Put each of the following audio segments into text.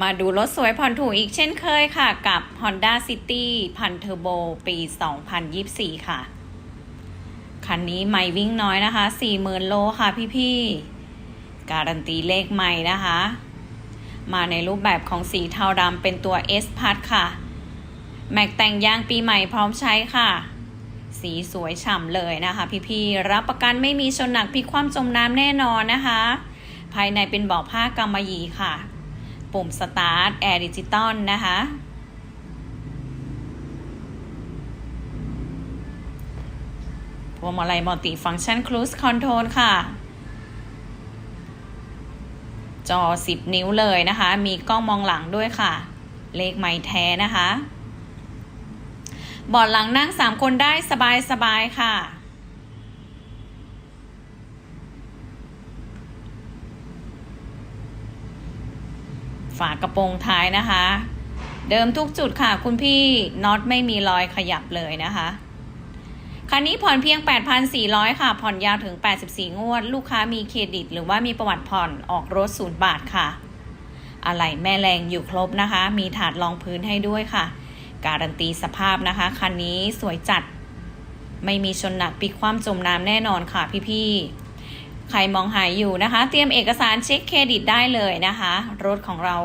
มาดูรถสวยผ่อนถูกอีกเช่นเคยค่ะ กับ Honda City พันเทอร์โบปี 2024 ค่ะ คันนี้ไม่วิ่งน้อยนะคะ 40,000 โลค่ะพี่ๆ การันตีเลขใหม่นะคะ มาในรูปแบบของสีเทาดำเป็นตัว S พัดค่ะ แม็กแต่งยางปีใหม่พร้อมใช้ค่ะ สีสวยฉ่ำเลยนะคะ พี่ๆ รับประกันไม่มีชนหนักพลิกความจมน้ำแน่นอนนะคะ ภายในเป็นเบาะผ้ากำมะหยี่ค่ะ ปุ่มสตาร์ทแอร์ดิจิตอลนะคะ พวงมาลัยมัลติฟังชันค i ู e คอนโทรลค่ะ จอ 10 นิ้วเลยนะคะ มีกล้องมองหลังด้วยค่ะ เลขไม้แท้นะคะเบอดหลังนั่ง 3 คนได้สบายสบายๆค่ะ ฝากระโปรงท้ายนะคะ เดิมทุกจุดค่ะ คุณพี่น็อตไม่มีรอยขยับเลยนะคะคันนี้ผ่อนเพียง 8,400 ค่ะ ผ่อนยาวถึง 84 งวด ลูกค้ามีเครดิต หรือว่ามีประวัติผ่อนออกรถศูนย์บาทค่ะ อะไหล่แม่แรงอยู่ครบนะคะ มีถาดรองพื้นให้ด้วยค่ะ การันตีสภาพนะคะ คันนี้สวยจัด ไม่มีชนหนักปิกความจมน้ำแน่นอนค่ะพี่ๆ ใครมองหายอยู่นะคะ เตรียมเอกสารเช็คเครดิตได้เลยนะคะ รถของเรา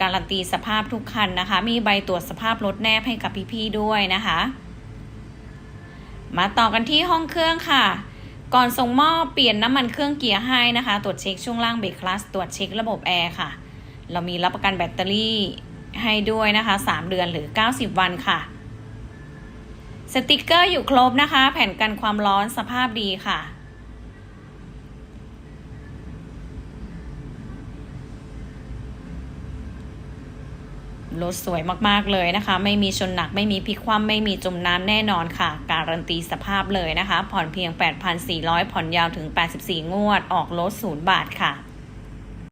การันตีสภาพทุกคันนะคะ มีใบตรวจสภาพรถแนบให้กับพี่ๆด้วยนะคะ มาต่อกันที่ห้องเครื่องค่ะ ก่อนส่งมอบเปลี่ยนน้ำมันเครื่องเกียร์ให้นะคะ ตรวจเช็คช่วงล่างเบรกคลัสตรวจเช็คระบบแอร์ค่ะ เรามีรับประกันแบตเตอรี่ให้ด้วยนะคะ 3 เดือนหรือ 90 วันค่ะ สติกเกอร์อยู่ครบนะคะ แผ่นกันความร้อนสภาพดีค่ะ รถสวยมากๆเลยนะคะ ไม่มีชนหนักไม่มีพลิกคว่ำไม่มีจมน้ำแน่นอนค่ะ การันตีสภาพเลยนะคะ ผ่อนเพียง 8,400 ผ่อนยาวถึง 84 งวด ออกรถ0บาทค่ะ